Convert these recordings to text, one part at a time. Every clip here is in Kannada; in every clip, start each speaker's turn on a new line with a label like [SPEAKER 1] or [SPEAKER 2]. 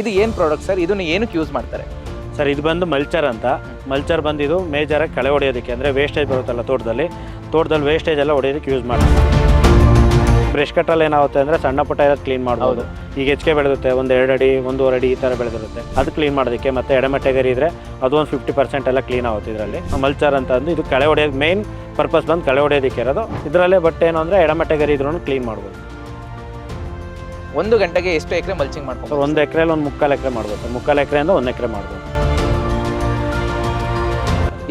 [SPEAKER 1] ಇದು ಏನು ಪ್ರಾಡಕ್ಟ್ ಸರ್ ಇದನ್ನ ಏನಕ್ಕೆ ಯೂಸ್ ಮಾಡ್ತಾರೆ?
[SPEAKER 2] ಸರ್ ಇದು ಬಂದು ಮಲ್ಚರ್ ಅಂತ. ಮಲ್ಚರ್ ಬಂದಿದ್ದು ಮೇಜರಾಗಿ ಕಳೆ ಹೊಡೆಯೋದಕ್ಕೆ ಅಂದರೆ ವೇಸ್ಟೇಜ್ ಬರುತ್ತಲ್ಲ ತೋಟದಲ್ಲಿ. ತೋಟದಲ್ಲಿ ವೇಸ್ಟೇಜ್ ಎಲ್ಲ ಹೊಡೆಯೋದಕ್ಕೆ ಯೂಸ್ ಮಾಡ್ತಾರೆ. ಬ್ರಷ್ ಕಟ್ಟಲ್ಲಿ ಏನಾಗುತ್ತೆ ಅಂದರೆ ಸಣ್ಣ ಪುಟ್ಟ ಇರೋದು ಕ್ಲೀನ್ ಮಾಡ್ಬೋದು. ಈಗ ಹೆಚ್ಚಿಗೆ ಬೆಳೆದುತ್ತೆ ಒಂದು ಎರಡು ಅಡಿ ಒಂದೂವರೆ ಅಡಿ ಈ ಥರ ಬೆಳೆದಿರುತ್ತೆ. ಅದು ಕ್ಲೀನ್ ಮಾಡೋದಕ್ಕೆ ಮತ್ತು ಎಡಮೆಟ್ಟೆಗರಿ ಇದ್ದರೆ ಅದು ಒಂದು ಫಿಫ್ಟಿ ಪರ್ಸೆಂಟ್ ಎಲ್ಲ ಕ್ಲೀನ್ ಆಗುತ್ತೆ ಇದರಲ್ಲಿ. ಮಲ್ಚರ್ ಅಂತ ಅಂದು ಇದು ಕಳೆ ಹೊಡೆಯೋದು ಮೇನ್ ಪರ್ಪಸ್ ಬಂದು ಕಳೆ ಹೊಡೆಯೋದಕ್ಕೆ ಇರೋದು. ಇದರಲ್ಲೇ ಬಟ್ ಏನು ಅಂದರೆ ಎಡಮೆಟ್ಟೆಗರಿ ಇದ್ರೂ ಕ್ಲೀನ್ ಮಾಡ್ಬೋದು.
[SPEAKER 1] ಒಂದು ಗಂಟೆಗೆ ಎಷ್ಟು ಎಕರೆ ಮಲ್ಚಿಂಗ್ ಮಾಡ್ಕೊಂಡು
[SPEAKER 2] ಒಂದು ಎಕರೆಲಿ ಒಂದು ಮುಕ್ಕಾಲು ಎಕರೆ ಮಾಡ್ಬೋದು ಮುಕ್ಕಾಲು ಅಂದ್ರೆ ಒಂದು ಎಕರೆ ಮಾಡ್ಬೋದು.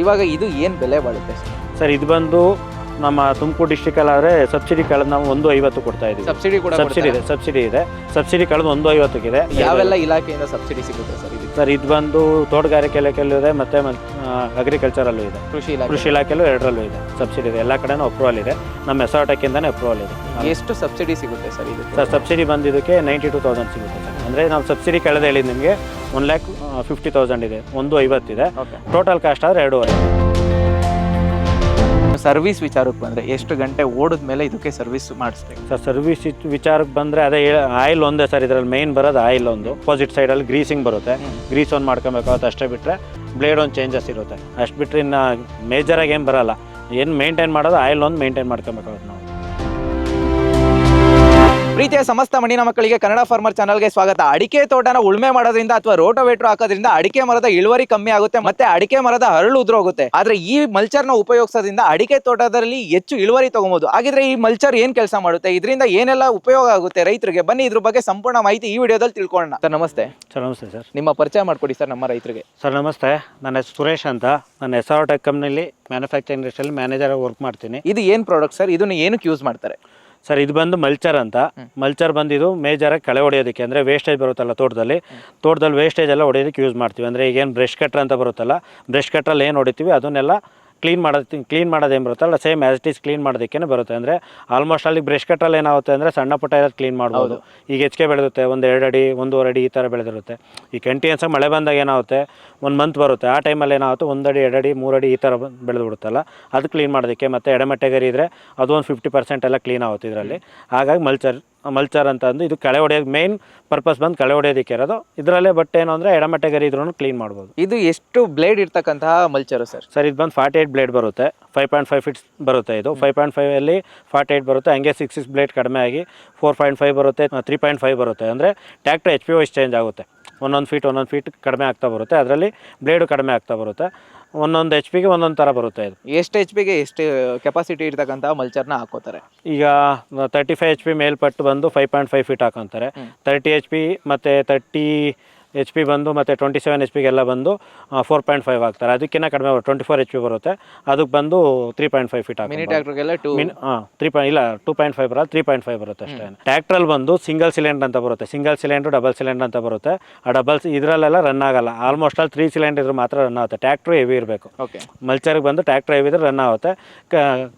[SPEAKER 1] ಇವಾಗ ಇದು ಏನು ಬೆಲೆ ಬಾಳುತ್ತೆ ಸರ್
[SPEAKER 2] ಇದು ಬಂದು ನಮ್ಮ ತುಮಕೂರು ಡಿಸ್ಟಿಕಲ್ಲಾದರೆ ಸಬ್ಸಿಡಿ ಕಳೆದು ನಾವು ಒಂದು ಐವತ್ತು ಕೊಡ್ತಾ ಇದೀವಿ.
[SPEAKER 1] ಸಬ್ಸಿಡಿ ಕೂಡ
[SPEAKER 2] ಸಬ್ಸಿಡಿ ಇದೆ ಸಬ್ಸಿಡಿ ಇದೆ. ಸಬ್ಸಿಡಿ ಕಳೆದು ಒಂದು ಐವತ್ತಕ್ಕಿದೆ
[SPEAKER 1] ಯಾವೆಲ್ಲ ಇಲಾಖೆಯಿಂದ ಸಬ್ಸಿಡಿ ಸಿಗುತ್ತೆ ಸರ್ ಇದು
[SPEAKER 2] ಸರ್ ಇದು ಬಂದು ತೋಟಗಾರಿಕೆ ಇಲಾಖೆಯಲ್ಲೂ ಇದೆ ಮತ್ತು ಅಗ್ರಿಕಲ್ಚರಲ್ಲೂ ಇದೆ.
[SPEAKER 1] ಕೃಷಿ ಇಲಾಖೆ.
[SPEAKER 2] ಕೃಷಿ ಇಲಾಖೆಯಲ್ಲೂ ಎರಡರಲ್ಲೂ ಇದೆ. ಸಬ್ಸಿಡಿ ಇದೆ. ಎಲ್ಲ ಕಡೆನೂ ಅಪ್ರೂವಲ್ ಇದೆ. ನಮ್ಮ ಎಸ್ಆರ್ಟೆಕ್ಕಿಂದನೇ ಅಪ್ರೂವಲ್ ಇದೆ.
[SPEAKER 1] ಎಷ್ಟು ಸಬ್ಸಿಡಿ ಸಿಗುತ್ತೆ ಸರ್ ಇದು
[SPEAKER 2] ಸರ್ ಸಬ್ಸಿಡಿ ಬಂದಿದ್ದಕ್ಕೆ ನೈಂಟಿ ಟು ತೌಸಂಡ್ ಸಿಗುತ್ತೆ ಸರ್. ಅಂದರೆ ನಾವು ಸಬ್ಸಿಡಿ ಕಳೆದ ನಿಮಗೆ ಒನ್ ಲ್ಯಾಕ್ ಫಿಫ್ಟಿ ತೌಸಂಡ್ ಇದೆ. ಒಂದು ಐವತ್ತಿದೆ ಟೋಟಲ್ ಕಾಸ್ಟ್ ಆದರೆ ಎರಡೂವರೆ.
[SPEAKER 1] ಸರ್ವಿಸ್ ವಿಚಾರಕ್ಕೆ ಬಂದರೆ ಎಷ್ಟು ಗಂಟೆ ಓಡಿದ ಮೇಲೆ ಇದಕ್ಕೆ ಸರ್ವಿಸ್ ಮಾಡಿಸ್ಬೇಕು?
[SPEAKER 2] ಸರ್ ಸರ್ವಿಸ್ ವಿಚಾರಕ್ಕೆ ಬಂದರೆ ಅದೇ ಆಯಿಲ್ ಒಂದೇ ಸರ್ ಇದರಲ್ಲಿ ಮೇಯ್ನ್ ಬರೋದು ಆಯಿಲ್ ಒಂದು. ಅಪೋಸಿಟ್ ಸೈಡಲ್ಲಿ ಗ್ರೀಸಿಂಗ್ ಬರುತ್ತೆ. ಗ್ರೀಸ್ ಒಂದು ಮಾಡ್ಕೊಬೇಕಾಗುತ್ತೆ ಅಷ್ಟೇ ಬಿಟ್ಟರೆ ಬ್ಲೇಡ್ ಒಂದು ಚೇಂಜಸ್ ಇರುತ್ತೆ. ಅಷ್ಟು ಬಿಟ್ಟರೆ ಇನ್ನು ಮೇಜರಾಗಿ ಏನು ಬರೋಲ್ಲ. ಏನು ಮೇಂಟೈನ್ ಮಾಡೋದು ಆಯಿಲ್ ಒಂದು ಮೇಂಟೈನ್ ಮಾಡ್ಕೊಬೇಕಾಗುತ್ತೆ ನಾವು.
[SPEAKER 1] ಪ್ರೀತಿಯ ಸಮಸ್ತ ಮಣ್ಣಿನ ಮಕ್ಕಳಿಗೆ ಕನ್ನಡ ಫಾರ್ಮರ್ ಚಾನಲ್ಗೆ ಸ್ವಾಗತ. ಅಡಿಕೆ ತೋಟನ ಉಳುಮೆ ಮಾಡೋದ್ರಿಂದ ಅಥವಾ ರೋಟೋವೇಟ್ರ್ ಹಾಕೋದ್ರಿಂದ ಅಡಿಕೆ ಮರದ ಇಳುವರಿ ಕಮ್ಮಿ ಆಗುತ್ತೆ ಮತ್ತೆ ಅಡಿಕೆ ಮರದ ಹರಳು ಉದುರೋಗುತ್ತೆ. ಆದ್ರೆ ಈ ಮಲ್ಚರ್ನ ಉಪಯೋಗಿಸೋದ್ರಿಂದ ಅಡಿಕೆ ತೋಟದಲ್ಲಿ ಹೆಚ್ಚು ಇಳುವರಿ ತಗೋಬಹುದು ಹಾಗಿದ್ರೆ ಈ ಮಲ್ಚರ್ ಏನ್ ಕೆಲಸ ಮಾಡುತ್ತೆ? ಇದರಿಂದ ಏನೆಲ್ಲ ಉಪಯೋಗ ಆಗುತ್ತೆ ರೈತರಿಗೆ? ಬನ್ನಿ ಇದ್ರ ಬಗ್ಗೆ ಸಂಪೂರ್ಣ ಮಾಹಿತಿ ಈ ವಿಡಿಯೋದಲ್ಲಿ ತಿಳ್ಕೊಳ್ಳೋಣ. ಸರ್ ನಮಸ್ತೆ.
[SPEAKER 2] ಸರ್ ನಮಸ್ತೆ ಸರ್.
[SPEAKER 1] ನಿಮ್ಮ ಪರಿಚಯ ಮಾಡ್ಕೊಡಿ ಸರ್ ನಮ್ಮ ರೈತರಿಗೆ.
[SPEAKER 2] ಸರ್ ನಮಸ್ತೆ. ನನ್ನ ಹೆಸರು ಸುರೇಶ್ ಅಂತ. ನಾನು ಎಸ್ ಆರ್ ಟೆಕ್ ಕಂಪ್ನಿಲಿ ಮ್ಯಾನುಫ್ಯಾಕ್ಚರಿಂಗ್ ಇಂಡಸ್ಟ್ರಿಯಲ್ಲಿ ಮ್ಯಾನೇಜರ್ ವರ್ಕ್ ಮಾಡ್ತೀನಿ.
[SPEAKER 1] ಇದು ಏನ್ ಪ್ರಾಡಕ್ಟ್ ಸರ್? ಇದನ್ನ ಏನಕ್ಕೆ ಯೂಸ್ ಮಾಡ್ತಾರೆ?
[SPEAKER 2] ಸರ್ ಇದು ಬಂದು ಮಲ್ಚರ್ ಅಂತ. ಮಲ್ಚರ್ ಬಂದಿದ್ದು ಮೇಜರಾಗಿ ಕಳೆ ಹೊಡೆಯೋದಕ್ಕೆ ಅಂದರೆ ವೇಸ್ಟೇಜ್ ಬರುತ್ತಲ್ಲ ತೋಟದಲ್ಲಿ. ತೋಟದಲ್ಲಿ ವೇಸ್ಟೇಜ್ ಎಲ್ಲ ಹೊಡೆಯೋದಕ್ಕೆ ಯೂಸ್ ಮಾಡ್ತೀವಿ. ಅಂದರೆ ಈಗೇನು ಬ್ರಷ್ ಕಟ್ರ್ ಅಂತ ಬರುತ್ತಲ್ಲ. ಬ್ರಷ್ ಕಟ್ರಲ್ಲಿ ಏನು ಹೊಡಿತೀವಿ? ಅದನ್ನೆಲ್ಲ ಕ್ಲೀನ್ ಮಾಡೋದು ಕ್ಲೀನ್ ಮಾಡೋದು ಏನು ಬರುತ್ತಲ್ಲ same as it is clean ಮಾಡೋದಕ್ಕೇ ಬರುತ್ತೆ. ಅಂದರೆ ಆಲ್ಮೋಸ್ಟ್ ಅಲ್ಲಿ ಬ್ರಷ್ ಕಟ್ಟಲ್ಲಿ ಏನಾಗುತ್ತೆ ಅಂದರೆ ಸಣ್ಣ ಪುಟ್ಟ ಇರೋದು ಕ್ಲೀನ್ ಮಾಡ್ಬೋದು. ಈಗ ಹೆಚ್ಚಿಗೆ ಬೆಳೆದಿರುತ್ತೆ ಒಂದು ಎರಡು ಅಡಿ ಒಂದೂವರೆ ಅಡಿ ಈ ಥರ ಬೆಳೆದಿರುತ್ತೆ. ಈ ಕಂಟಿನ್ಯೂಸ್ ಮಳೆ ಬಂದಾಗ ಏನಾಗುತ್ತೆ ಒಂದು ಮಂತ್ ಬರುತ್ತೆ. ಆ ಟೈಮಲ್ಲಿ ಏನಾಗುತ್ತೆ ಒಂದು ಅಡಿ ಎರಡು ಅಡಿ ಮೂರು ಅಡಿ ಈ ಥರ ಬೆಳೆದು ಬಿಡುತ್ತಲ್ಲ. ಅದು ಕ್ಲೀನ್ ಮಾಡೋದಕ್ಕೆ ಮತ್ತು ಎಡಮಟ್ಟೆಗರಿ ಇದ್ದರೆ ಅದು ಒಂದು ಫಿಫ್ಟಿ ಪರ್ಸೆಂಟ್ ಎಲ್ಲ ಕ್ಲೀನ್ ಆಗುತ್ತೆ ಇದರಲ್ಲಿ. ಹಾಗಾಗಿ ಮಲ್ಚರ್ ಮಲ್ಚರ್ ಅಂತ ಅಂದು. ಇದು ಕಳೆ ಹೊಡೆಯೋದು ಮೇನ್ ಪರ್ಪಸ್ ಬಂದು ಕಳೆ ಹೊಡೆಯೋದಕ್ಕೆ ಇರೋದು ಇದರಲ್ಲೇ ಬಟ್ ಏನು ಅಂದರೆ ಎಡಮೆಟ್ಟೆಗರಿ ಇದ್ರೂ ಕ್ಲೀನ್ ಮಾಡ್ಬೋದು.
[SPEAKER 1] ಇದು ಎಷ್ಟು ಬ್ಲೇಡ್ ಇರ್ತಕ್ಕಂತಹ ಮಲ್ಚರ್ ಸರ್?
[SPEAKER 2] ಸರ್ ಇದು ಬಂದು ಫಾರ್ಟಿ ಏಯ್ಟ್ ಬ್ಲೇಡ್ ಬರುತ್ತೆ. ಫೈವ್ ಪಾಯಿಂಟ್ ಫೈವ್ ಫಿಟ್ಸ್ ಬರುತ್ತೆ ಇದು. ಫೈವ್ ಪಾಯಿಂಟ್ ಫೈವಲ್ಲಿ ಫಾರ್ಟಿ ಏಯ್ಟ್ ಬರುತ್ತೆ. ಹಂಗೆ ಸಿಕ್ಸ್ ಸಿಕ್ಸ್ ಬ್ಲೇಡ್ ಕಡಿಮೆ ಆಗಿ ಫೋರ್ ಪಾಯಿಂಟ್ ಫೈವ್ ಬರುತ್ತೆ ತ್ರೀ ಪಾಯಿಂಟ್ ಫೈವ್ ಬರುತ್ತೆ. ಅಂದರೆ tractor H P wise change ಆಗುತ್ತೆ. ಒಂದೊಂದು ಫೀಟ್ ಒಂದೊಂದು ಫೀಟ್ ಕಡಿಮೆ ಆಗ್ತಾ ಬರುತ್ತೆ. ಅದರಲ್ಲಿ ಬ್ಲೇಡು ಕಡಿಮೆ ಆಗ್ತಾ ಬರುತ್ತೆ. ಒಂದೊಂದು ಎಚ್ ಪಿಗೆ ಒಂದೊಂದು ಥರ ಬರುತ್ತೆ ಇದು.
[SPEAKER 1] ಎಷ್ಟು ಎಚ್ ಪಿಗೆ ಎಷ್ಟು ಕೆಪಾಸಿಟಿ ಇರ್ತಕ್ಕಂಥ ಮಲ್ಚರ್ನ ಹಾಕೋತಾರೆ
[SPEAKER 2] ಈಗ ತರ್ಟಿ ಫೈವ್ ಎಚ್ ಪಿ ಮೇಲ್ಪಟ್ಟು ಬಂದು ಫೈವ್ ಪಾಯಿಂಟ್ ಫೈವ್ ಫೀಟ್ ಹಾಕೊಂತಾರೆ. ತರ್ಟಿ ಎಚ್ ಪಿ ಮತ್ತು ತರ್ಟಿ ಎಚ್ ಪಿ ಬಂದು ಮತ್ತು ಟ್ವೆಂಟಿ ಸೆವೆನ್ ಎಚ್ ಪಿಗೆಲ್ಲ ಬಂದು ಫೋರ್ ಪಾಯಿಂಟ್ ಫೈವ್ ಆಗ್ತಾರೆ ಅದಕ್ಕಿಂತ ಕಡಿಮೆ ಟ್ವೆಂಟಿ ಫೋರ್ ಎಚ್ ಪಿ ಬರುತ್ತೆ. ಅದಕ್ಕೆ ಬಂದು three point five feet
[SPEAKER 1] mini ಟ್ಯಾಕ್ಟ್ರಿಗೆಲ್ಲ two
[SPEAKER 2] ಮಿನ್ ಹಾಂ ತ್ರೀ ಪಾಯಿಂಟ್ ಇಲ್ಲ ಟೂ ಪಾಯಿಂಟ್ ಫೈವ್ ಬರಲ್ಲ ತ್ರೀ ಪಾಯಿಂಟ್ ಫೈವ್ ಬರುತ್ತೆ ಅಷ್ಟೇ. ಟ್ಯಾಕ್ಟ್ರಲ್ಲಿ ಬಂದು ಸಿಂಗಲ್ ಸಿಲಿಂಡರ್ ಅಂತ ಬರುತ್ತೆ. ಸಿಂಗಲ್ ಸಿಲಿಂಡರ್ ಡಬಲ್ ಸಿಲಿಂಡರ್ ಅಂತ ಬರುತ್ತೆ. ಆ ಡಬಲ್ ಇದರಲ್ಲೆಲ್ಲ ರನ್ ಆಗಲ್ಲ. ಆಲ್ಮೋಸ್ಟ್ ಅಲ್ಲಿ ತ್ರೀ ಸಿಲಿಂಡರ್ ಇದ್ರೆ ಮಾತ್ರ ರನ್ ಆಗುತ್ತೆ. ಟ್ಯಾಕ್ಟ್ರು ಹೆವಿ ಇರಬೇಕು.
[SPEAKER 1] ಓಕೆ
[SPEAKER 2] ಮಲ್ಚರ್ಗೆ ಬಂದು ಟ್ಯಾಕ್ಟ್ರ್ ಹೆವಿ ಇದ್ರೆ ರನ್ ಆಗುತ್ತೆ.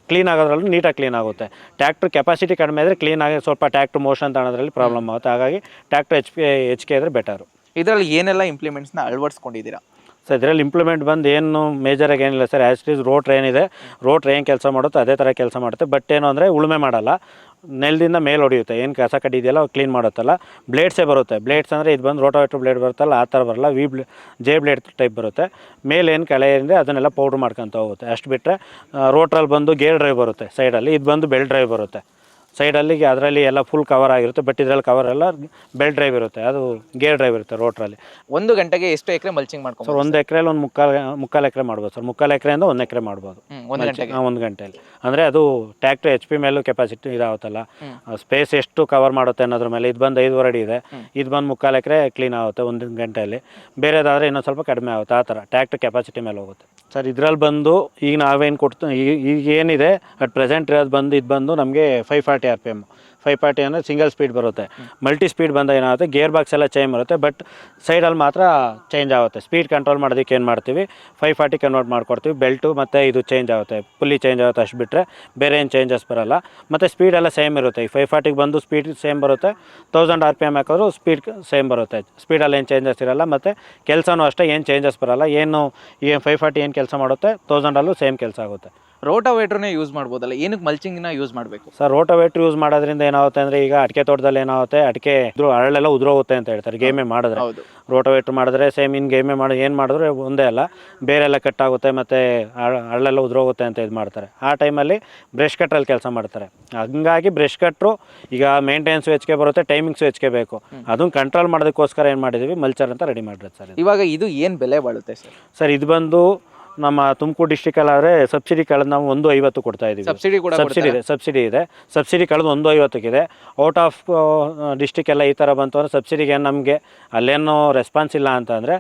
[SPEAKER 2] ಕ್ಲೀನ್ ಆಗೋದ್ರಲ್ಲೂ ನೀಟಾಗಿ ಕ್ಲೀನ್ ಆಗುತ್ತೆ. ಟ್ಯಾಕ್ಟ್ರ್ ಕೆಪಾಸಿಟಿ ಕಡಿಮೆ ಇದ್ರೆ ಕ್ಲೀನ್ ಆಗಿ ಸ್ವಲ್ಪ ಟ್ಯಾಕ್ಟ್ರ್ ಮೋಷನ್ ತಗೊಳೋದ್ರಲ್ಲಿ ಪ್ರಾಬ್ಲಮ್ ಆಗುತ್ತೆ. ಹಾಗಾಗಿ tractor H P H K ಇದ್ರೆ ಬೆಟರು
[SPEAKER 1] ಇದರಲ್ಲಿ ಏನೆಲ್ಲ ಇಂಪ್ಲಿಮೆಂಟ್ಸ್ನ ಅಳವಡಿಸ್ಕೊಂಡಿದ್ದೀರಾ?
[SPEAKER 2] ಸೊ ಇದರಲ್ಲಿ ಇಂಪ್ಲಿಮೆಂಟ್ ಬಂದು ಏನು ಮೇಜರಾಗಿ ಏನಿಲ್ಲ ಸರ್. ಆ್ಯಸ್ ಇಸ್ ಟ್ರೈನ್ ಇದೆ ರೋಟ್ರ್ ಏನು ಕೆಲಸ ಮಾಡುತ್ತೆ ಅದೇ ಥರ ಕೆಲಸ ಮಾಡುತ್ತೆ. ಬಟ್ ಏನು ಅಂದರೆ ಉಳುಮೆ ಮಾಡಲ್ಲ. ನೆಲದಿಂದ ಮೇಲೆ ಹೊಡೆಯುತ್ತೆ. ಏನು ಕಸ ಕಟ್ಟಿದೆಯಲ್ಲ ಕ್ಲೀನ್ ಮಾಡುತ್ತಲ್ಲ. ಬ್ಲೇಡ್ಸೇ ಬರುತ್ತೆ. ಬ್ಲೇಡ್ಸ್ ಅಂದರೆ ಇದು ಬಂದು ರೋಟೋವೇಟ್ರ್ ಬ್ಲೇಡ್ ಬರುತ್ತಲ್ಲ, ಆ ಥರ ಬರಲ್ಲ. V blade J blade type ಬರುತ್ತೆ. ಮೇಲೆ ಏನು ಕಳೆ ಇದೆ ಅದನ್ನೆಲ್ಲ ಪೌಡ್ರ್ ಮಾಡ್ಕೊತ ಹೋಗುತ್ತೆ. ಅಷ್ಟು ಬಿಟ್ಟರೆ ರೋಟ್ರಲ್ಲಿ ಬಂದು ಗೇರ್ ಡ್ರೈವ್ ಬರುತ್ತೆ ಸೈಡಲ್ಲಿ ಇದು ಬಂದು ಬೆಲ್ ಡ್ರೈವ್ ಬರುತ್ತೆ. ಸೈಡಲ್ಲಿ ಅದರಲ್ಲಿ ಎಲ್ಲ ಫುಲ್ ಕವರ್ ಆಗಿರುತ್ತೆ ಬಟ್ ಇದರಲ್ಲಿ ಕವರ್ ಎಲ್ಲ ಬೆಲ್ ಡ್ರೈವ್ ಇರುತ್ತೆ ಅದು ಗೇರ್ ಡ್ರೈವ್ ಇರುತ್ತೆ ರೋಟ್ರಲ್ಲಿ
[SPEAKER 1] ಒಂದು ಗಂಟೆಗೆ ಎಷ್ಟು ಎಕರೆ ಮಲ್ಚಿಂಗ್
[SPEAKER 2] ಸರ್
[SPEAKER 1] ಮಾಡ್ಕೊಂಡು
[SPEAKER 2] ಒಂದು ಎಕರೆಯಲ್ಲಿ ಒಂದು ಮುಕ್ಕಾಲು ಮುಕ್ಕಾಲು ಎಕರೆ ಮಾಡ್ಬೋದು ಸರ್. ಮುಕ್ಕಾಲು ಎಕರೆಯಿಂದ ಒಂದು ಎಕರೆ ಮಾಡ್ಬೋದು.
[SPEAKER 1] ಒಂದು ಗಂಟೆಗೆ.
[SPEAKER 2] ಒಂದು ಗಂಟೆಯಲ್ಲಿ. ಅಂದರೆ ಅದು ಟ್ಯಾಕ್ಟ್ರಿ ಎಚ್ ಪಿ ಮೇಲೂ ಕೆಪಾಸಿಟಿ ಇದಾಗುತ್ತಲ್ಲ ಸ್ಪೇಸ್ ಎಷ್ಟು ಕವರ್ ಮಾಡುತ್ತೆ ಅನ್ನೋದ್ರ ಮೇಲೆ ಇದು ಬಂದು ಐದುವರೆ ಅಡಿ ಇದೆ. ಇದು ಬಂದು ಮುಕ್ಕಾಲು ಎಕರೆ ಕ್ಲೀನ್ ಆಗುತ್ತೆ ಒಂದು ಗಂಟೆಯಲ್ಲಿ. ಬೇರೆದಾದರೆ ಇನ್ನೊಂದು ಸ್ವಲ್ಪ ಕಡಿಮೆ ಆಗುತ್ತೆ ಆ ಥರ ಟ್ಯಾಕ್ಟರ್ ಕೆಪಾಸಿಟಿ ಮೇಲೆ ಹೋಗುತ್ತೆ. ಸರ್ ಇದ್ರಲ್ಲಿ ಬಂದು ಈಗ ನಾವೇನು ಕೊಡ್ತು ಈಗ ಈಗ ಏನಿದೆ ಅಟ್ ಪ್ರೆಸೆಂಟ್ ಇರೋದು ಬಂದು ಇದು ಬಂದು ನಮಗೆ five forty R P M. Five forty ಅಂದರೆ ಸಿಂಗಲ್ ಸ್ಪೀಡ್ ಬರುತ್ತೆ. ಮಲ್ಟಿ ಸ್ಪೀಡ್ ಬಂದ ಏನಾಗುತ್ತೆ, ಗೇರ್ ಬಾಕ್ಸ್ ಎಲ್ಲ ಚೇಂಜ್ ಬರುತ್ತೆ, ಬಟ್ ಸೈಡಲ್ಲಿ ಮಾತ್ರ ಚೇಂಜ್ ಆಗುತ್ತೆ. ಸ್ಪೀಡ್ ಕಂಟ್ರೋಲ್ ಮಾಡೋದಕ್ಕೆ ಏನು ಮಾಡ್ತೀವಿ, ಫೈವ್ ಫಾರ್ಟಿ ಕನ್ವರ್ಟ್ ಮಾಡ್ಕೊಡ್ತೀವಿ. ಬೆಲ್ಟು ಮತ್ತು ಇದು ಚೇಂಜ್ ಆಗುತ್ತೆ ಫುಲ್ಲಿ ಚೇಂಜ್ ಆಗುತ್ತೆ ಅಷ್ಟು ಬಿಟ್ಟರೆ ಬೇರೆ ಏನು ಚೇಂಜಸ್ ಬರಲ್ಲ. ಮತ್ತು ಸ್ಪೀಡ್ ಎಲ್ಲ ಸೇಮ್ ಇರುತ್ತೆ. ಈ ಫೈವ್ ಫಾರ್ಟಿಗೆ ಬಂದು ಸ್ಪೀಡ್ ಸೇಮ್ ಬರುತ್ತೆ. ತೌಸಂಡ್ ಆರ್ ಪಿ ಎಂ ಹಾಕಿದ್ರು ಸ್ಪೀಡ್ ಸೇಮ್ ಬರುತ್ತೆ. ಸ್ಪೀಡಲ್ಲಿ ಏನು ಚೇಂಜಸ್ ಇರಲ್ಲ, ಮತ್ತು ಕೆಲಸನೂ ಅಷ್ಟೇ, ಏನು ಚೇಂಜಸ್ ಬರಲ್ಲ. ಏನು ಏನು ಫೈವ್ ಫಾರ್ಟಿ ಏನು ಕೆಲಸ ಮಾಡುತ್ತೆ ತೌಸಂಡಲ್ಲೂ ಸೇಮ್ ಕೆಲಸ ಆಗುತ್ತೆ.
[SPEAKER 1] ರೋಟೋವೇಟ್ರನ್ನೇ ಯೂಸ್ ಮಾಡ್ಬೋದಲ್ಲ? ಏನಕ್ಕೆ ಮಲ್ಚಿಂಗ್ನ ಯೂಸ್ ಮಾಡಬೇಕು?
[SPEAKER 2] ಸರ್ ರೋಟೋವೇಟ್ರ್ ಯೂಸ್ ಮಾಡೋದ್ರಿಂದ ಏನಾಗುತ್ತೆ ಅಂದರೆ ಈಗ ಅಡಿಕೆ ತೋಟದಲ್ಲಿ ಏನಾಗುತ್ತೆ ಅಡಿಕೆ ಅರಳೆಲ್ಲ ಹರಳೆಲ್ಲ ಉದುರೋಗುತ್ತೆ ಅಂತ ಹೇಳ್ತಾರೆ ಗೇಮೆ ಮಾಡಿದ್ರೆ.
[SPEAKER 1] ಹೌದು.
[SPEAKER 2] ರೋಟೋವೇಟ್ರ್ ಮಾಡಿದ್ರೆ ಸೇಮ್ ಇನ್ ಗೇಮೆ ಮಾಡಿ ಏನು ಮಾಡಿದ್ರೆ ಒಂದೇ ಅಲ್ಲ ಬೇರೆ ಎಲ್ಲ ಕಟ್ ಆಗುತ್ತೆ ಮತ್ತು ಹರಳೆಲ್ಲ ಉದುರೋಗುತ್ತೆ ಅಂತ ಇದು ಮಾಡ್ತಾರೆ. ಆ ಟೈಮಲ್ಲಿ ಬ್ರಷ್ ಕಟ್ರಲ್ಲಿ ಕೆಲಸ ಮಾಡ್ತಾರೆ. ಹಂಗಾಗಿ ಬ್ರಷ್ ಕಟ್ರು ಈಗ ಮೇಂಟೆನೆನ್ಸ್ ಹೆಚ್ಚಿಗೆ ಬರುತ್ತೆ ಟೈಮಿಂಗ್ಸು ಹೆಚ್ಚಿಗೆ ಬೇಕು. ಅದನ್ನು ಕಂಟ್ರೋಲ್ ಮಾಡೋದಕ್ಕೋಸ್ಕರ ಏನು ಮಾಡಿದ್ದೀವಿ ಮಲ್ಚರ್ ಅಂತ ರೆಡಿ ಮಾಡಿರೋದು ಸರ್
[SPEAKER 1] ಇವಾಗ ಇದು ಏನು ಬೆಲೆ ಬಾಳುತ್ತೆ ಸರ್?
[SPEAKER 2] ಸರ್ ಇದು ಬಂದು ನಮ್ಮ ತುಮಕೂರು ಡಿಸ್ಟಿಕಲ್ಲಾದರೆ ಸಬ್ಸಿಡಿ ಕಳೆದು ನಾವು ಒಂದು ಐವತ್ತು ಕೊಡ್ತಾ ಇದ್ದೀವಿ
[SPEAKER 1] ಸಬ್ಸಿಡಿ ಕೂಡ
[SPEAKER 2] ಸಬ್ಸಿಡಿ ಇದೆ ಸಬ್ಸಿಡಿ ಇದೆ. ಸಬ್ಸಿಡಿ ಕಳೆದು ಒಂದು ಐವತ್ತಕ್ಕಿದೆ. ಔಟ್ ಆಫ್ ಡಿಸ್ಟಿಕ್ ಎಲ್ಲ ಈ ಥರ ಬಂತು ಅಂದರೆ ಸಬ್ಸಿಡಿಗೆ ನಮಗೆ ಅಲ್ಲೇನೋ ರೆಸ್ಪಾನ್ಸ್ ಇಲ್ಲ ಅಂತ ಅಂದರೆ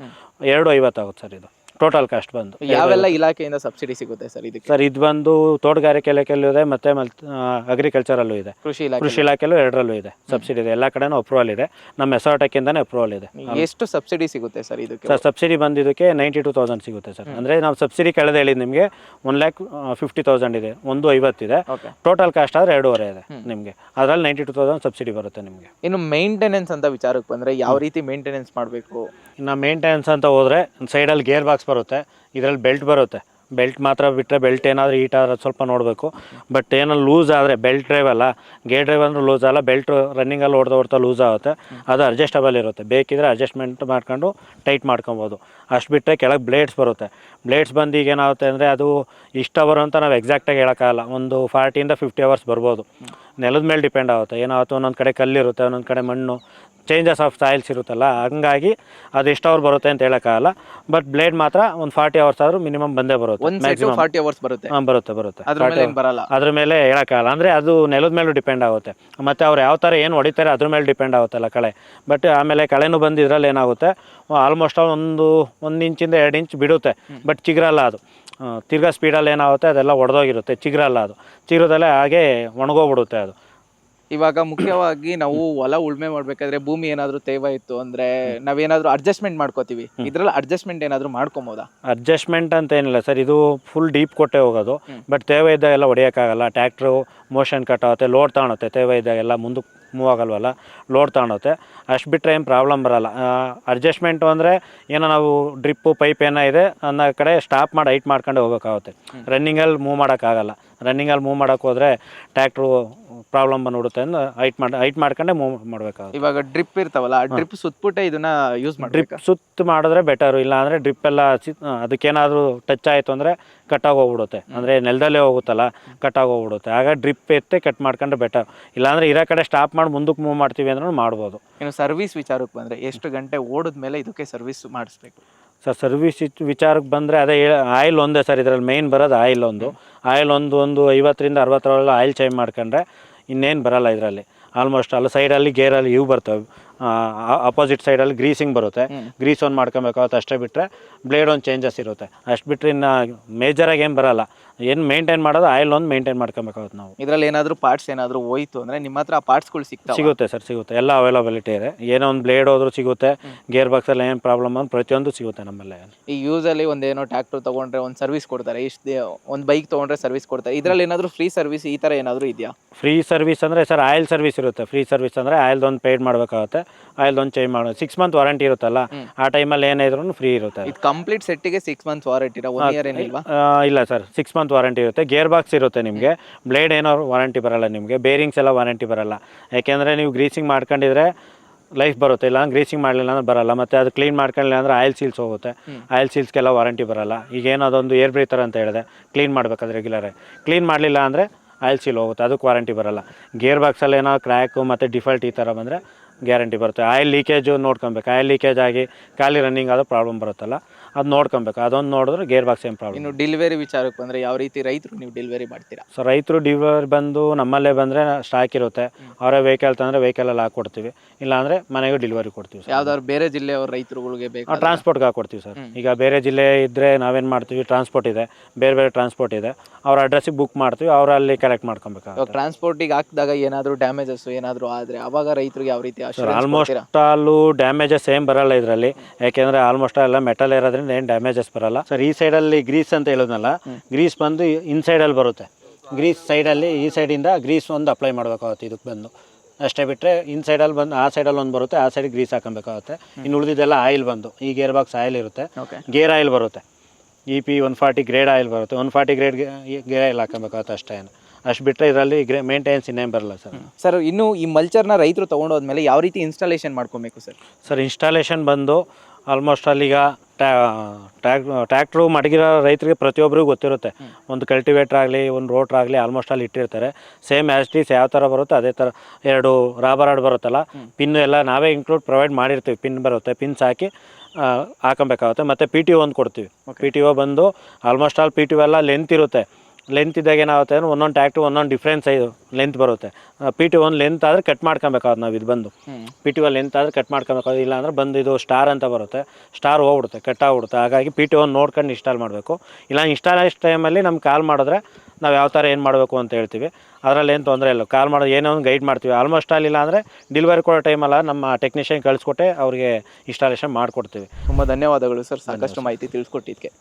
[SPEAKER 2] ಎರಡು ಐವತ್ತಾಗುತ್ತೆ ಸರ್ ಇದು. ಟೋಟಲ್ ಕಾಸ್ಟ್ ಬಂದು
[SPEAKER 1] ಯಾವೆಲ್ಲ ಇಲಾಖೆಯಿಂದ ಸಬ್ಸಿಡಿ ಸಿಗುತ್ತೆ ಸರ್ ಇದಕ್ಕೆ?
[SPEAKER 2] ಸರ್ ಇದು ಬಂದು ತೋಟಗಾರಿಕೆ ಇಲಾಖೆಯಲ್ಲೂ ಇದೆ ಮತ್ತೆ ಅಗ್ರಿಕಲ್ಚರಲ್ಲೂ ಇದೆ.
[SPEAKER 1] ಕೃಷಿ ಇಲಾಖೆ
[SPEAKER 2] ಕೃಷಿ ಇಲಾಖೆಯಲ್ಲೂ ಎರಡರಲ್ಲೂ ಇದೆ ಸಬ್ಸಿಡಿ ಇದೆ. ಎಲ್ಲ ಕಡೆನೂ ಅಪ್ರೂವಲ್ ಇದೆ. ನಮ್ಮ ಇಂದಾನೆ ಅಪ್ರೂವಲ್ ಇದೆ.
[SPEAKER 1] ಎಷ್ಟು ಸಬ್ಸಿಡಿ ಸಿಗುತ್ತೆ ಸರ್ ಇದಕ್ಕೆ?
[SPEAKER 2] ಸರ್ ಸಬ್ಸಿಡಿ ಬಂದಿದ್ದಕ್ಕೆ ನೈಂಟಿ ಟೂ ತೌಸಂಡ್ ಸಿಗುತ್ತೆ ಸರ್. ಅಂದ್ರೆ ನಾವು ಸಬ್ಸಿಡಿ ಕಳೆದ ಹೇಳಿದ್ ನಿಮಗೆ ಒನ್ ಲ್ಯಾಕ್ ಫಿಫ್ಟಿ ತೌಸಂಡ್ ಇದೆ. ಒಂದು ಐವತ್ತು
[SPEAKER 1] ಇದೆ
[SPEAKER 2] ಟೋಟಲ್ ಕಾಸ್ಟ್ ಆದ್ರೆ ಎರಡೂವರೆ ಇದೆ ನಿಮಗೆ. ಅದರಲ್ಲಿ ನೈಂಟಿ ಟು ತೌಸಂಡ್ ಸಬ್ಸಿಡಿ ಬರುತ್ತೆ ನಿಮಗೆ.
[SPEAKER 1] ಇನ್ನು ಮೇಂಟೆನೆನ್ಸ್ ಅಂತ ವಿಚಾರಕ್ಕೆ ಬಂದ್ರೆ ಯಾವ ರೀತಿ ಮೇಂಟೆನೆನ್ಸ್ ಮಾಡಬೇಕು?
[SPEAKER 2] ಇನ್ನು ಮೇಂಟೆನೆನ್ಸ್ ಅಂತ ಹೋದರೆ ಸೈಡಲ್ಲಿ ಗೇರ್ ಬಾಕ್ಸ್ ಬರುತ್ತೆ, ಇದರಲ್ಲಿ ಬೆಲ್ಟ್ ಬರುತ್ತೆ. ಬೆಲ್ಟ್ ಮಾತ್ರ ಬಿಟ್ಟರೆ ಬೆಲ್ಟ್ ಏನಾದರೂ ಈಟ್ ಆದರೆ ಸ್ವಲ್ಪ ನೋಡಬೇಕು. ಬಟ್ ಏನೋ ಲೂಸ್ ಆದರೆ, ಬೆಲ್ಟ್ ಡ್ರೈವ್ ಅಲ್ಲ ಗೇರ್ ಡ್ರೈವ್ ಅಂದ್ರೆ ಲೂಸ್ ಅಲ್ಲ, ಬೆಲ್ಟ್ ರನ್ನಿಂಗಲ್ಲಿ ಓಡ್ತಾ ಹೊಡ್ತಾ ಲೂಸ್ ಆಗುತ್ತೆ. ಅದು ಅಡ್ಜಸ್ಟಬಲ್ ಇರುತ್ತೆ. ಬೇಕಿದ್ರೆ ಅಡ್ಜಸ್ಟ್ಮೆಂಟ್ ಮಾಡ್ಕೊಂಡು ಟೈಟ್ ಮಾಡ್ಕೊಬೋದು. ಅಷ್ಟು ಬಿಟ್ಟರೆ ಕೆಳಗೆ ಬ್ಲೇಡ್ಸ್ ಬರುತ್ತೆ. ಬ್ಲೇಡ್ಸ್ ಬಂದು ಈಗ ಏನಾಗುತ್ತೆ ಅಂದರೆ, ಅದು ಇಷ್ಟ ಅವರು ಅಂತ ನಾವು ಎಕ್ಸಾಕ್ಟಾಗಿ ಹೇಳೋಕ್ಕಾಗಲ್ಲ. ಒಂದು ಫಾರ್ಟಿಯಿಂದ ಫಿಫ್ಟಿ ಅವರ್ಸ್ ಬರ್ಬೋದು. ನೆಲದ ಮೇಲೆ ಡಿಪೆಂಡ್ ಆಗುತ್ತೆ. ಏನಾಗುತ್ತೆ ಒಂದೊಂದು ಕಡೆ ಕಲ್ಲಿರುತ್ತೆ, ಒಂದೊಂದು ಕಡೆ ಮಣ್ಣು. ಚೇಂಜಸ್ ಆಫ್ ಸಾಯಿಲ್ಸ್ ಇರುತ್ತಲ್ಲ ಹಂಗಾಗಿ ಅದು ಎಷ್ಟು ಅವರ್ ಬರುತ್ತೆ ಅಂತ ಹೇಳೋಕ್ಕಾಗಲ್ಲ. ಬಟ್ ಬ್ಲೇಡ್ ಮಾತ್ರ ಒಂದು ಫಾರ್ಟಿ ಅವರ್ಸ್ ಆದರೂ ಮಿನಿಮಮ್ ಬಂದೇ ಬರುತ್ತೆ
[SPEAKER 1] ಮ್ಯಾಕ್ಸಿಮಮ್ ಫಾರ್ಟಿ ಅವರ್ಸ್ ಬರುತ್ತೆ.
[SPEAKER 2] ಹಾಂ ಬರುತ್ತೆ ಬರುತ್ತೆ.
[SPEAKER 1] ಅದ್ರ ಮೇಲೆ ಏನ್ ಬರಲ್ಲ.
[SPEAKER 2] ಅದ್ರ ಮೇಲೆ ಹೇಳೋಕ್ಕಾಗಲ್ಲ. ಅಂದರೆ ಅದು ನೆಲದ ಮೇಲೂ ಡಿಪೆಂಡ್ ಆಗುತ್ತೆ. ಮತ್ತು ಅವ್ರು ಯಾವ ಥರ ಏನು ಹೊಡಿತಾರೆ ಅದ್ರ ಮೇಲೆ ಡಿಪೆಂಡ್ ಆಗುತ್ತಲ್ಲ ಕಳೆ. ಬಟ್ ಆಮೇಲೆ ಕಳೆನೂ ಬಂದು ಇದರಲ್ಲಿ ಏನಾಗುತ್ತೆ ಆಲ್ಮೋಸ್ಟ್ ಒಂದು ಒಂದು ಇಂಚಿಂದ ಎರಡು ಇಂಚ್ ಬಿಡುತ್ತೆ. ಬಟ್ ಚಿಗ್ರಲ್ಲ ಅದು. ತಿರ್ಗಾ ಸ್ಪೀಡಲ್ಲಿ ಏನಾಗುತ್ತೆ ಅದೆಲ್ಲ ಒಡೆದೋಗಿರುತ್ತೆ ಚಿಗ್ರಲ್ಲ ಅದು. ಚಿಗ್ರದಲ್ಲೇ ಹಾಗೆ ಒಣಗೋಗ್ಬಿಡುತ್ತೆ ಅದು.
[SPEAKER 1] ಇವಾಗ ಮುಖ್ಯವಾಗಿ ನಾವು ಹೊಲ ಉಳ್ಮೆ ಮಾಡ್ಬೇಕಾದ್ರೆ ಭೂಮಿ ಏನಾದ್ರೂ ತೇವ ಇತ್ತು ಅಂದ್ರೆ ನಾವೇನಾದ್ರೂ ಅಡ್ಜಸ್ಟ್ಮೆಂಟ್ ಮಾಡ್ಕೋತೀವಿ. ಇದ್ರಲ್ಲಿ ಅಡ್ಜಸ್ಟ್ಮೆಂಟ್ ಏನಾದ್ರೂ ಮಾಡ್ಕೊಬೋದಾ
[SPEAKER 2] ಅಡ್ಜಸ್ಟ್ಮೆಂಟ್ ಅಂತ ಏನಿಲ್ಲ ಸರ್ ಇದು ಫುಲ್ ಡೀಪ್ ಕೊಟ್ಟೆ ಹೋಗೋದು. ಬಟ್ ತೇವ ಇದ್ದಾಗೆಲ್ಲ ಹೊಡಿಯೋಕ್ಕಾಗಲ್ಲ. ಟ್ಯಾಕ್ಟ್ರು ಮೋಷನ್ ಕಟ್ ಆಗುತ್ತೆ ಲೋಡ್ ತಗೊಳುತ್ತೆ ತೇವ ಇದ್ದಾಗೆಲ್ಲ ಮುಂದಕ್ಕೆ ಮೂವ್ ಆಗಲ್ವಲ್ಲ? ಲೋಡ್ ತಗೊಳುತ್ತೆ ಅಷ್ಟು ಬಿಟ್ಟರೆ ಏನು ಪ್ರಾಬ್ಲಮ್ ಬರಲ್ಲ. ಅಡ್ಜಸ್ಟ್ಮೆಂಟು ಅಂದರೆ ಏನೋ ನಾವು ಡ್ರಿಪ್ಪು ಪೈಪ್ ಏನೋ ಇದೆ ಅನ್ನೋ ಕಡೆ ಸ್ಟಾಪ್ ಮಾಡಿ ಹೈಟ್ ಮಾಡ್ಕೊಂಡು ಹೋಗೋಕ್ಕಾಗುತ್ತೆ ರನ್ನಿಂಗಲ್ಲಿ ಮೂವ್ ಮಾಡೋಕ್ಕಾಗಲ್ಲ ರನ್ನಿಂಗಲ್ಲಿ ಮೂವ್ ಮಾಡೋಕ್ಕೋದ್ರೆ ಹೋದರೆ ಟ್ಯಾಕ್ಟ್ರು ಪ್ರಾಬ್ಲಮ್ ಬಂದ್ಬಿಡುತ್ತೆ ಅಂದ್ರೆ ಹೈಟ್ ಮಾಡಿ ಹೈಟ್ ಮಾಡ್ಕೊಂಡೆ ಮೂವ್ ಮಾಡಬೇಕಾಗುತ್ತೆ.
[SPEAKER 1] ಇವಾಗ ಡ್ರಿಪ್ ಇರ್ತಾವಲ್ಲ ಆ ಡ್ರಿಪ್ ಸುತ್ತಬಿಟ್ಟೆ ಇದನ್ನ ಯೂಸ್
[SPEAKER 2] ಮಾಡಿ
[SPEAKER 1] ಡ್ರಿಪ್
[SPEAKER 2] ಸುತ್ತ ಮಾಡಿದ್ರೆ ಬೆಟರು ಇಲ್ಲ ಅಂದರೆ ಡ್ರಿಪ್ ಎಲ್ಲ ಅದಕ್ಕೇನಾದರೂ ಟಚ್ ಆಯಿತು ಅಂದರೆ ಕಟ್ಟಾಗಿ ಹೋಗ್ಬಿಡುತ್ತೆ ಅಂದರೆ ನೆಲದಲ್ಲೇ ಹೋಗುತ್ತಲ್ಲ ಕಟ್ಟಾಗಿ ಹೋಗ್ಬಿಡುತ್ತೆ ಆಗ ಡ್ರಿಪ್ ಎತ್ತೆ ಕಟ್ ಮಾಡ್ಕೊಂಡ್ರೆ ಬೆಟರ್ ಇಲ್ಲಾಂದರೆ ಇರೋ ಕಡೆ ಸ್ಟಾಪ್ ಮಾಡಿ ಮುಂದಕ್ಕೆ ಮೂವ್ ಮಾಡ್ತೀವಿ ಅಂದ್ರೂ ಮಾಡ್ಬೋದು.
[SPEAKER 1] ಇನ್ನು ಸರ್ವಿಸ್ ವಿಚಾರಕ್ಕೆ ಬಂದರೆ ಎಷ್ಟು ಗಂಟೆ ಓಡಿದ ಮೇಲೆ ಇದಕ್ಕೆ ಸರ್ವಿಸ್ ಮಾಡಿಸ್ಬೇಕು?
[SPEAKER 2] ಸರ್ ಸರ್ವಿಸ್ ವಿಚಾರಕ್ಕೆ ಬಂದರೆ ಅದೇ ಆಯಿಲ್ ಒಂದೇ ಸರ್ ಇದರಲ್ಲಿ ಮೇಯ್ನ್ ಬರೋದು ಆಯಿಲ್ ಒಂದು. ಆಯಿಲ್ ಒಂದು ಒಂದು ಐವತ್ತರಿಂದ ಅರವತ್ತರೊಳಗೆ ಆಯಿಲ್ ಚೇಂಜ್ ಮಾಡ್ಕೊಂಡ್ರೆ ಇನ್ನೇನು ಬರಲ್ಲ ಇದರಲ್ಲಿ. ಆಲ್ಮೋಸ್ಟ್ ಅಲ್ಲಿ ಸೈಡಲ್ಲಿ ಗೇರಲ್ಲಿ ಇವು ಬರ್ತವೆ. ಅಪೋಸಿಟ್ ಸೈಡಲ್ಲಿ ಗ್ರೀಸಿಂಗ್ ಬರುತ್ತೆ. ಗ್ರೀಸ್ ಒಂದು ಮಾಡ್ಕೊಬೇಕಾಗುತ್ತೆ ಅಷ್ಟೇ ಬಿಟ್ಟರೆ ಬ್ಲೇಡ್ ಒಂದು ಚೇಂಜಸ್ ಇರುತ್ತೆ. ಅಷ್ಟು ಬಿಟ್ಟರೆ ಇನ್ನು ಮೇಜರಾಗಿ ಏನು ಬರಲ್ಲ. ಏನು ಮೇಂಟೈನ್ ಮಾಡೋದು ಆಯಿಲ್ ಒಂದು ಮೇಂಟೈನ್ ಮಾಡ್ಕೊಬೇಕಾಗುತ್ತೆ ನಾವು.
[SPEAKER 1] ಇದರಲ್ಲಿ ಏನಾದರೂ ಪಾರ್ಟ್ಸ್ ಏನಾದರೂ ಹೋಯ್ತು ಅಂದ್ರೆ ನಿಮ್ಮ ಹತ್ರ ಆ ಪಾರ್ಟ್ಸ್ಗಳು ಸಿಗ್ತಾವ?
[SPEAKER 2] ಸಿಗುತ್ತೆ ಸರ್ ಸಿಗುತ್ತೆ. ಎಲ್ಲ ಅವೈಲಬಿಲಿಟಿ ಇದೆ. ಏನೋ ಒಂದು ಬ್ಲೇಡ್ ಹೋದ್ರೂ ಸಿಗುತ್ತೆ ಗೇರ್ ಬಾಕ್ಸಲ್ಲಿ ಏನು ಪ್ರಾಬ್ಲಮ್ ಅಂದ್ರೆ ಪ್ರತಿಯೊಂದು ಸಿಗುತ್ತೆ ನಮ್ಮಲ್ಲೇ.
[SPEAKER 1] ಈ ಯೂಸಲ್ಲಿ ಒಂದೇನೋ ಟ್ರ್ಯಾಕ್ಟರ್ ತಗೊಂಡ್ರೆ ಒಂದು ಸರ್ವಿಸ್ ಕೊಡ್ತಾರೆ ಇಷ್ಟು ಒಂದು ಬೈಕ್ ತಗೊಂಡ್ರೆ ಸರ್ವಿಸ್ ಕೊಡ್ತಾರೆ. ಇದರಲ್ಲಿ ಏನಾದರೂ ಫ್ರೀ ಸರ್ವಿಸ್ ಈ ತರ ಏನಾದರೂ ಇದೆಯಾ?
[SPEAKER 2] ಫ್ರೀ ಸರ್ವಿಸ್ ಅಂದರೆ ಸರ್ ಆಯಿಲ್ ಸರ್ವಿಸ್ ಇರುತ್ತೆ. ಫ್ರೀ ಸರ್ವಿಸ್ ಅಂದರೆ ಆಯಿಲ್ದೊಂದು ಪೇಯ್ಡ್ ಮಾಡಬೇಕಾಗುತ್ತೆ ಆಯಿಲ್ದೊಂದು ಚೇಂಜ್ ಮಾಡೋದು ಸಿಕ್ಸ್ ಮಂತ್ ವಾರಂಟಿ ಇರುತ್ತಲ್ಲ ಆ ಟೈಮಲ್ಲಿ ಏನೇ ಇದ್ರೂ ಫ್ರೀ ಇರುತ್ತೆ.
[SPEAKER 1] ಇದು complete ಸೆಟ್ಟಿಗೆ six month warranty one year ಏನಿಲ್ವಾ?
[SPEAKER 2] ಇಲ್ಲ ಸರ್ ಸಿಕ್ಸ್ ಮಂತ್ ವಾರಂಟಿ ಇರುತ್ತೆ. ಗೇರ್ ಬಾಕ್ಸ್ ಇರುತ್ತೆ ನಿಮಗೆ. ಬ್ಲೇಡ್ ಏನೋ ವಾರಂಟಿ ಬರಲ್ಲ ನಿಮಗೆ. ಬೇರಿಂಗ್ಸ್ ಎಲ್ಲ ವಾರಂಟಿ ಬರಲ್ಲ. ಯಾಕೆಂದರೆ ನೀವು ಗ್ರೀಸಿಂಗ್ ಮಾಡ್ಕೊಂಡಿದ್ರೆ ಲೈಫ್ ಬರುತ್ತೆ. ಇಲ್ಲ ಗ್ರೀಸಿಂಗ್ ಮಾಡಲಿಲ್ಲ ಅಂದ್ರೆ ಬರಲ್ಲ. ಮತ್ತು ಅದು ಕ್ಲೀನ್ ಮಾಡ್ಕೊಳ್ಳಿಲ್ಲ ಅಂದರೆ ಆಯಿಲ್ ಸೀಲ್ಸ್ ಹೋಗುತ್ತೆ. ಆಯಿಲ್ ಸೀಲ್ಸ್ಗೆಲ್ಲ ವಾರಂಟಿ ಬರಲ್ಲ. ಈಗ ಏನೋ ಅದೊಂದು ಏರ್ ಬ್ರೀತರ್ ಅಂತ ಹೇಳಿದೆ. ಕ್ಲೀನ್ ಮಾಡ್ಬೇಕಾದ್ರೆ ರೆಗ್ಯುಲರ್ ಕ್ಲೀನ್ ಮಾಡಲಿಲ್ಲ ಅಂದರೆ ಆಯಿಲ್ ಸೀಲ್ ಹೋಗುತ್ತೆ. ಅದಕ್ಕೆ ವಾರಂಟಿ ಬರಲ್ಲ. ಗೇರ್ ಬಾಕ್ಸಲ್ಲಿ ಏನೋ ಕ್ರ್ಯಾಕು ಮತ್ತು ಡಿಫಾಲ್ಟ್ ಈ ಥರ ಬಂದರೆ ಗ್ಯಾರಂಟಿ ಬರುತ್ತೆ. ಆಯಿಲ್ ಲೀಕೇಜು ನೋಡ್ಕೊಬೇಕು. ಆಯಿಲ್ ಲೀಕೇಜ್ ಆಗಿ ಖಾಲಿ ರನ್ನಿಂಗ್ ಆದ ಪ್ರಾಬ್ಲಮ್ ಬರುತ್ತಲ್ಲ. ಅದು ನೋಡ್ಕೊಬೇಕು. ಅದೊಂದು ನೋಡಿದ್ರೆ ಗೇರ್ ಬಾಕ್ಸ್ ಏನು ಪ್ರಾಬ್ಲಮ್
[SPEAKER 1] ಇನ್ನು ಡೆಲಿವರಿ ವಿಚಾರಕ್ಕೆ ಬಂದರೆ ಯಾವ ರೀತಿ ರೈತರು ನೀವು ಡೆಲಿವರಿ ಮಾಡ್ತೀರಾ?
[SPEAKER 2] ಸೊ ರೈತರು ಡಿಲಿವರಿ ಬಂದು ನಮ್ಮಲ್ಲೇ ಬಂದರೆ ಸ್ಟಾಕ್ ಇರುತ್ತೆ. ಅವರೇ ವೆಹಿಕಲ್ ತಂದರೆ ವೆಹಿಕಲಲ್ಲಿ ಹಾಕ್ಕೊಡ್ತೀವಿ ಇಲ್ಲಾಂದರೆ ಮನೆಗೆ ಡೆಲಿವರಿ ಕೊಡ್ತೀವಿ ಸರ್.
[SPEAKER 1] ಯಾವ್ದಾದ್ರು ಬೇರೆ ಜಿಲ್ಲೆಯವ್ರ ರೈತರುಗಳಿಗೆ ಬೇಕು
[SPEAKER 2] ಟ್ರಾನ್ಸ್ಪೋರ್ಟ್ಗೆ ಹಾಕ್ಕೊಡ್ತೀವಿ ಸರ್. ಈಗ ಬೇರೆ ಜಿಲ್ಲೆ ಇದ್ದರೆ ನಾವೇನು ಮಾಡ್ತೀವಿ? ಟ್ರಾನ್ಸ್ಪೋರ್ಟ್ ಇದೆ. ಬೇರೆ ಬೇರೆ ಟ್ರಾನ್ಸ್ಪೋರ್ಟ್ ಇದೆ. ಅವ್ರ ಅಡ್ರೆಸ್ಸಿಗೆ ಬುಕ್ ಮಾಡ್ತೀವಿ. ಅವ್ರು ಅಲ್ಲಿ ಕಲೆಕ್ಟ್ ಮಾಡ್ಕೊಬೇಕಾಗುತ್ತೆ.
[SPEAKER 1] ಇವಾಗ ಟ್ರಾನ್ಸ್ಪೋರ್ಟಿಗೆ ಹಾಕಿದಾಗ ಏನಾದರೂ ಡ್ಯಾಮೇಜಸ್ ಏನಾದರೂ ಆದರೆ ಅವಾಗ ರೈತರಿಗೆ ಯಾವ ರೀತಿ
[SPEAKER 2] ಆಲ್ಮೋಸ್ಟ್ ಆಲು ಡ್ಯಾಮೇಜಸ್ ಏನು ಬರಲ್ಲ ಇದರಲ್ಲಿ. ಯಾಕೆಂದರೆ ಆಲ್ಮೋಸ್ಟ್ ಎಲ್ಲ ಮೆಟಲ್ ಇರೋದ್ರಿಂದ ಏನು ಡ್ಯಾಮೇಜಸ್ ಬರಲ್ಲ. ಸರ್ ಈ ಸೈಡಲ್ಲಿ ಗ್ರೀಸ್ ಅಂತ ಹೇಳೋದ್ನಲ್ಲ ಗ್ರೀಸ್ ಬಂದು ಇನ್ಸೈಡಲ್ಲಿ ಬರುತ್ತೆ. ಗ್ರೀಸ್ ಸೈಡಲ್ಲಿ ಈ ಸೈಡಿಂದ ಗ್ರೀಸ್ ಒಂದು ಅಪ್ಲೈ ಮಾಡಬೇಕಾಗುತ್ತೆ ಇದಕ್ಕೆ ಬಂದು. ಅಷ್ಟೇ ಬಿಟ್ಟರೆ ಇನ್ ಸೈಡಲ್ಲಿ ಬಂದು ಆ ಸೈಡಲ್ಲಿ ಒಂದು ಬರುತ್ತೆ ಆ ಸೈಡ್ ಗ್ರೀಸ್ ಹಾಕೊಬೇಕಾಗುತ್ತೆ. ಇನ್ನು ಉಳಿದಿದ್ದೆಲ್ಲ ಆಯಿಲ್ ಬಂದು ಈ ಗೇರ್ ಬಾಕ್ಸ್ ಆಯಿಲ್ ಇರುತ್ತೆ ಗೇರ್ ಆಯಿಲ್ ಬರುತ್ತೆ. E P one forty grade oil ಬರುತ್ತೆ. One forty grade gear oil ಹಾಕೊಬೇಕಾಗುತ್ತೆ ಅಷ್ಟೇ ಅಷ್ಟು ಬಿಟ್ಟರೆ ಇದರಲ್ಲಿ ಗ್ರೇ ಮೇಂಟೆನೆನ್ಸ್ ಇನ್ನೇನು ಬರಲ್ಲ ಸರ್
[SPEAKER 1] ಸರ್ ಇನ್ನು ಈ ಮಲ್ಚರ್ನ ರೈತರು ತೊಗೊಂಡೋದ್ಮೇಲೆ ಯಾವ ರೀತಿ ಇನ್ಸ್ಟಾಲೇಷನ್ ಮಾಡ್ಕೊಬೇಕು ಸರ್
[SPEAKER 2] ಸರ್ ಇನ್ಸ್ಟಾಲೇಷನ್ ಬಂದು ಆಲ್ಮೋಸ್ಟ್ ಅಲ್ಲೀಗ ಟ್ಯಾಕ್ ಟ್ಯಾಕ್ಟ್ರು ಮಡಗಿರೋ ರೈತರಿಗೆ ಪ್ರತಿಯೊಬ್ಬರಿಗೂ ಗೊತ್ತಿರುತ್ತೆ. ಒಂದು ಕಲ್ಟಿವೇಟ್ರ್ ಆಗಲಿ ಒಂದು ರೋಟ್ರ್ ಆಗಲಿ ಆಲ್ಮೋಸ್ಟ್ ಅಲ್ಲಿ ಇಟ್ಟಿರ್ತಾರೆ. ಸೇಮ್ ಆ್ಯಸ್ ಟೀಸ್ ಯಾವ ಥರ ಬರುತ್ತೆ ಅದೇ ಥರ ಎರಡು ರಾಬರಾಡ್ ರಾಡ್ ಬರುತ್ತಲ್ಲ ಪಿನ್ ಎಲ್ಲ ನಾವೇ ಇನ್ಕ್ಲೂಡ್ ಪ್ರೊವೈಡ್ ಮಾಡಿರ್ತೀವಿ. ಪಿನ್ ಬರುತ್ತೆ ಪಿನ್ಸ್ ಹಾಕಿ ಹಾಕೊಬೇಕಾಗುತ್ತೆ. ಮತ್ತು ಪಿ ಟಿ ಒಂದು ಕೊಡ್ತೀವಿ. ಪಿ ಟಿ ಒ ಬಂದು almost all P T O ಎಲ್ಲ ಲೆಂತ್ ಇರುತ್ತೆ. ಲೆಂತ್ ಇದ್ದಾಗ ಏನಾಗುತ್ತೆ ಅಂದ್ರೆ ಒಂದೊಂದು ಟ್ಯಾಕ್ಟ್ರು ಒಂದೊಂದು ಡಿಫ್ರೆನ್ಸ್ ಇದು ಲೆಂತ್ ಬರುತ್ತೆ. ಪಿ ಟಿ ಒನ್ ಲೆಂತ್ ಆದರೆ ಕಟ್ ಮಾಡ್ಕೊಬೇಕಾದ್ರೆ ನಾವು ಇದು ಬಂದು. ಪಿ ಟಿ ಒನ್ ಲೆಂತ್ ಆದರೆ ಕಟ್ ಮಾಡ್ಕೊಬೇಕಾದ್ರೆ ಇಲ್ಲ ಅಂದ್ರೆ ಬಂದು ಇದು ಸ್ಟಾರ್ ಅಂತ ಬರುತ್ತೆ. ಸ್ಟಾರ್ ಹೋಗ್ಬಿಡುತ್ತೆ ಕಟ್ ಆಗ್ಬಿಡುತ್ತೆ. ಹಾಗಾಗಿ ಪಿ ಟಿ ಒನ್ ನೋಡ್ಕೊಂಡು ಇನ್ಸ್ಟಾಲ್ ಮಾಡಬೇಕು. ಇಲ್ಲ ಇನ್ಸ್ಟಾಲೇಷನ್ ಟೈಮಲ್ಲಿ ನಮ್ಗೆ ಕಾಲ್ ಮಾಡಿದ್ರೆ ನಾವು ಯಾವ ಥರ ಏನು ಮಾಡಬೇಕು ಅಂತ ಹೇಳ್ತೀವಿ. ಅದರಲ್ಲಿ ಏನು ತೊಂದರೆ ಇಲ್ಲ. ಕಾಲ್ ಮಾಡೋದು ಏನೋ ಒಂದು ಗೈಡ್ ಮಾಡ್ತೀವಿ. ಆಲ್ಮೋಸ್ಟ್ ಅಲ್ಲಿಲ್ಲ ಅಂದರೆ ಡೆಲಿವರಿ ಕೊಡೋ ಟೈಮಲ್ಲ ನಮ್ಮ ಟೆಕ್ನಿಷಿಯನ್ ಕಳಿಸ್ಕೊಟ್ಟೆ ಅವ್ರಿಗೆ ಇನ್ಸ್ಟಾಲೇಷನ್ ಮಾಡಿಕೊಡ್ತೀವಿ.
[SPEAKER 1] ತುಂಬ ಧನ್ಯವಾದಗಳು ಸರ್. ಸಾಕಷ್ಟು ಮಾಹಿತಿ ತಿಳಿಸ್ಕೊಟ್ಟಿದ್ದಕ್ಕೆ